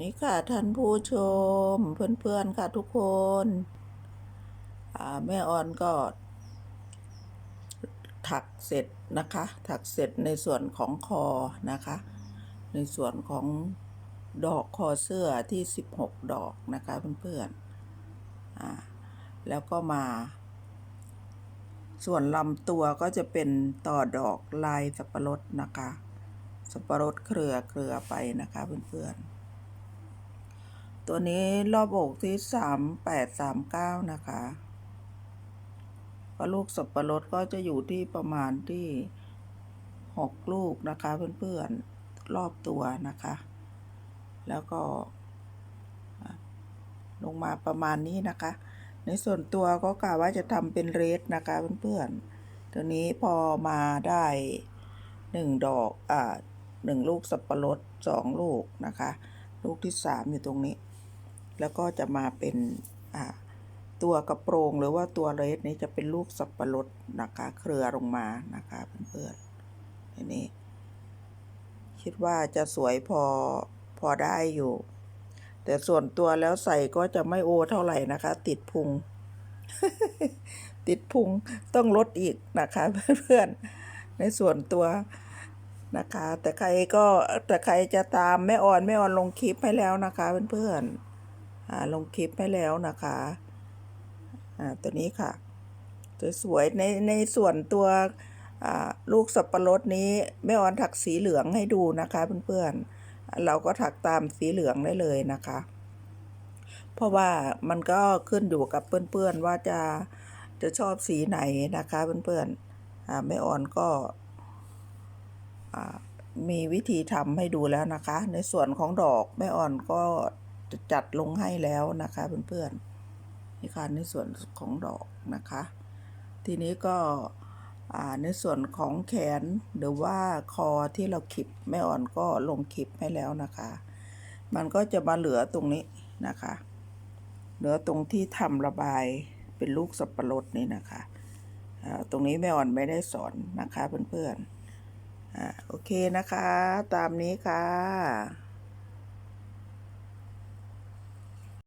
นี่ค่ะท่านผู้ชม เพื่อนๆค่ะทุกคนแม่ออนก็ ถักเสร็จนะคะ ถักเสร็จในส่วนของคอนะคะ ในส่วนของดอกคอเสื้อที่ 16 ดอกนะคะเพื่อนๆอ่าแล้วก็มา ส่วนลำตัวก็จะเป็นต่อดอกลายสับปะรดนะคะ สับปะรดเครือเครือไปนะคะเพื่อนๆ ตัวนี้รอบอกที่3839นะคะก็ลูกสับปะรดก็จะอยู่ที่ประมาณที่6ลูกนะคะเพื่อนๆรอบตัวนะคะ แล้วก็ ลงมาประมาณนี้นะคะ ในส่วนตัวก็กะว่าจะทำเป็นเรสนะคะเพื่อนๆตัวนี้พอมาได้หนึ่งดอกอ่าหนึ่งลูกสับปะรดสองลูกนะคะ ลูกที่สามอยู่ตรงนี้ แล้วก็จะมาเป็นตัวกระโปรงหรือว่าตัวเรสนี้จะเป็นลูกสับปะรดนะคะ เครือลงมานะคะเพื่อนๆอันนี้ คิดว่าจะสวยพอพอได้อยู่ แต่ส่วนตัวแล้วใส่ก็จะไม่โอเท่าไหร่นะคะ ติดพุง ติดพุงต้องลดอีกนะคะเพื่อนๆในส่วนตัวนะคะ แต่ใครก็แต่ใครจะตามแม่ออนแม่ออนลงคลิปให้แล้วนะคะเพื่อนๆ ลงคลิปให้แล้วนะคะอ่าตัวนี้ค่ะ สวยๆในในส่วนตัวอ่าลูกสับปะรดนี้แม่ออนถักสีเหลืองให้ดูนะคะเพื่อนๆ เราก็ถักตามสีเหลืองได้เลยนะคะ เพราะว่ามันก็ขึ้นอยู่กับเพื่อนๆว่าจะจะชอบสีไหนนะคะเพื่อนๆอ่าแม่ออนก็อ่ามีวิธีทำให้ดูแล้วนะคะ ในส่วนของดอกแม่อ่อนก็ จะจัดลงให้แล้วนะคะเพื่อนๆนี่ค่ะในส่วนของดอกนะคะ ทีนี้ก็ในส่วนของแขนหรือว่าคอที่เราคลิปแม่อ่อนก็ลงคลิปให้แล้วนะคะ มันก็จะมาเหลือตรงนี้นะคะ เหลือตรงที่ทำระบายเป็นลูกสับปะรดนี่นะคะตรงนี้แม่อ่อนไม่ได้สอนนะคะเพื่อนๆอโอเคนะคะ ตามนี้ค่ะ